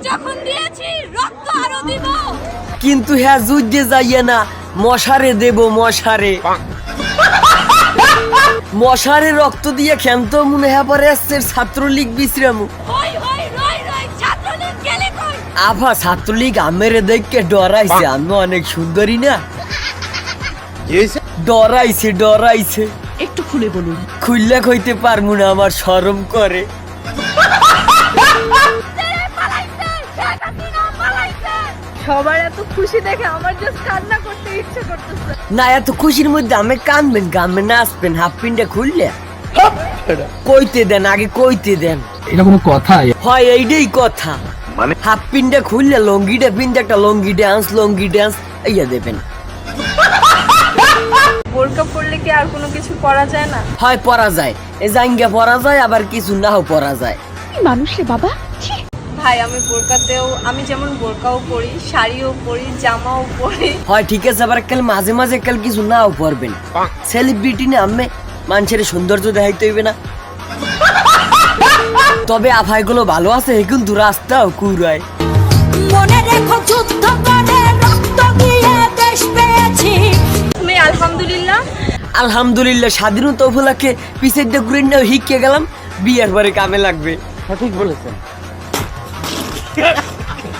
যখন দিয়েছি রক্ত আরও দিব। কিন্তু হ্যাঁ যুদ্ধে যাইয়ে না মশারে দেব মশারে। মশারে রক্ত দিয়ে ক্ষান্ত মনে হ্যাঁ পরে আসছে ছাত্রলীগ বিশ্রাম। হই হই রই রই ছাত্রলীগ আমেরে দেখকে ডরাইছে আমি অনেক সুন্দরী না। ডরাইছে ডরাইছে। একটু খুলে বলুন। খুললে কইতে পারমু না আমার শরম করে। সবার এত খুশি দেখে আমার জাস্ট কান্না করতে ইচ্ছে করতেছে। না এত খুশির মধ্যে আমি কানবেন গামে নাচবেন হাফ পিনটা খুললে? কইতে দেন আগে কইতে দেন। এটা কোনো কথা হয় এইটাই কথা। মানে? হাফ পিনটা খুললে লঙ্গিটা পিনতে একটা লঙ্গি ড্যান্স লঙ্গি ড্যান্স ইয়া দেবেন। বোরকা পরলে কি আর কোনো কিছু পরা যায় না? হয় পরা যায়। এ জাঙ্গা পরা যায় আবার কিছু নাও পরা যায়। মানুষে বাবা? ভাই আমি বোরকাতেও আমি যেমন বোরকাও পরি শাড়িও পরি জামাও পরি। হয় ঠিক আছে আবার কাল মাঝে মাঝে কাল কিছু নাও পরবেন। সেলিব্রিটি না আমি মানুষের সৌন্দর্য দেখাইতে হইবে না। তবে আফাইগুলো ভালো আছে কিন্তু রাস্তাও কুড়ায়। মনে রেখো যুদ্ধ করে রক্ত দিয়ে দেশ পেয়েছি। তুমি আলহামদুলিল্লাহ। আলহামদুলিল্লাহ স্বাধীনতা উপলক্ষে পিছের দিয়ে ঘুরে নিয়ে হিকে গেলাম। বিয়ের পরে কামে লাগবে। সঠিক বলেছেন। ちょっと。